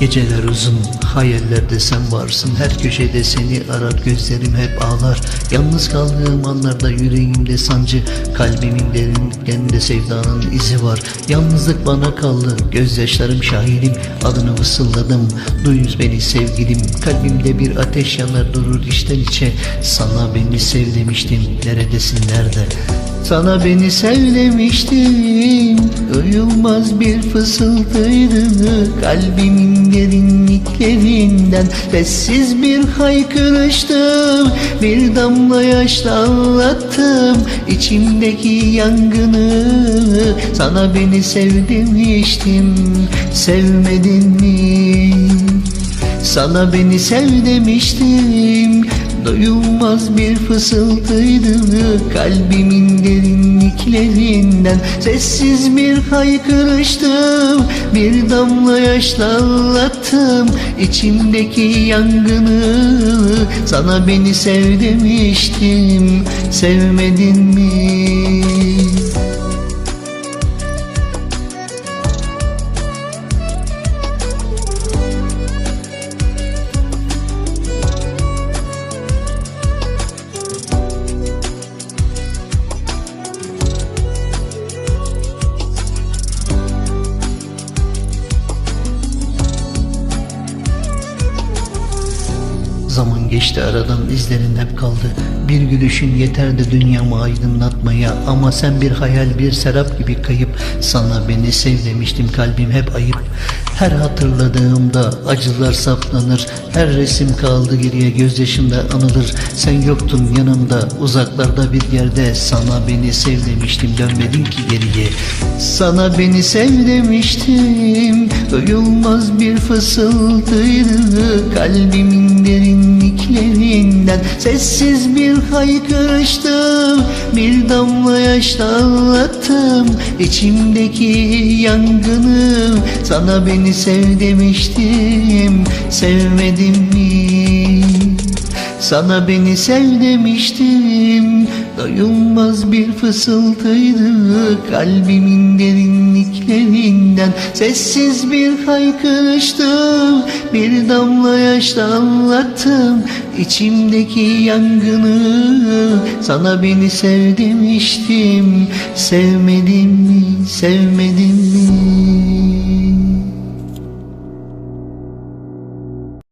Geceler uzun, hayallerde sen varsın. Her köşede seni arar, gözlerim hep ağlar. Yalnız kaldığım anlarda yüreğimde sancı Kalbimin derinliklerinde sevdanın izi var. Yalnızlık bana kaldı, gözyaşlarım şahidim. Adını fısıldadım, duyuz beni sevgilim. Kalbimde bir ateş yanar durur içten içe. Sana beni sev demiştim, neredesin nerede? Sana beni sev demiştim Duyulmaz bir fısıltıydı Kalbimin derinliklerinden Sessiz bir haykırıştım. Bir damla yaşla anlattım İçimdeki yangını. Sana beni sev demiştim Sevmedin mi? Sana beni sev demiştim Duyulmaz bir fısıltıydı Kalbimin derinliklerinden? Sessiz bir haykırıştım Bir damla yaşla anlattım İçimdeki yangını Sana beni sev demiştim. Sevmedin mi? Geçti aradan izlerin hep kaldı. Bir gülüşün yeterdi dünyamı aydınlatmaya. Ama sen bir hayal bir serap gibi kayıp. Sana beni sev demiştim kalbim hep ayıp. Her hatırladığımda acılar saplanır. Her resim kaldı geriye gözyaşımda anılır. Sen yoktun yanımda uzaklarda bir yerde. Sana beni sev demiştim dönmedin ki geriye. Sana beni sev demiştim Duyulmaz bir fısıltıydı. Kalbimin derinliklerinden Sessiz bir haykırıştım. Bir damla yaşla anlattım. İçimdeki yangını Sana beni sev demiştim. Sevmedin mi? Sana beni sev demiştim. Doyulmaz bir fısıltıydı Kalbimin derinliklerinden. Sessiz bir haykırıştım Bir damla yaşla anlattım. İçimdeki yangını Sana beni sev demiştim. Sevmedin mi, sevmedin mi